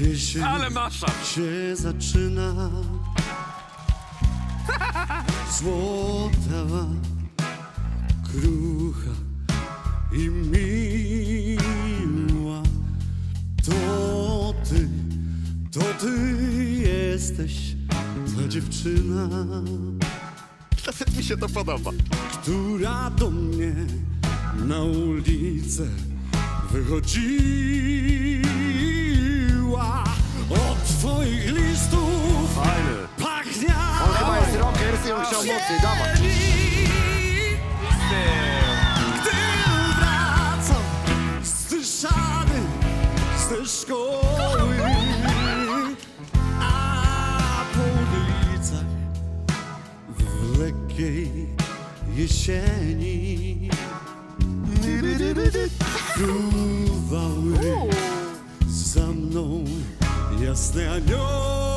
Jesień Ale masza! się zaczyna Złota, krucha i miła To ty, to ty jesteś ta dziewczyna Nawet mi się to podoba. która do mnie na ulicę wychodziła od twoich listów Fajny. pachniała On chyba jest rocker, i on chciał mocniej, dawaj. Gdy wracam zdyszany z tej szkoły A po ulicach w lekkiej jesieni Fruwały ясне о.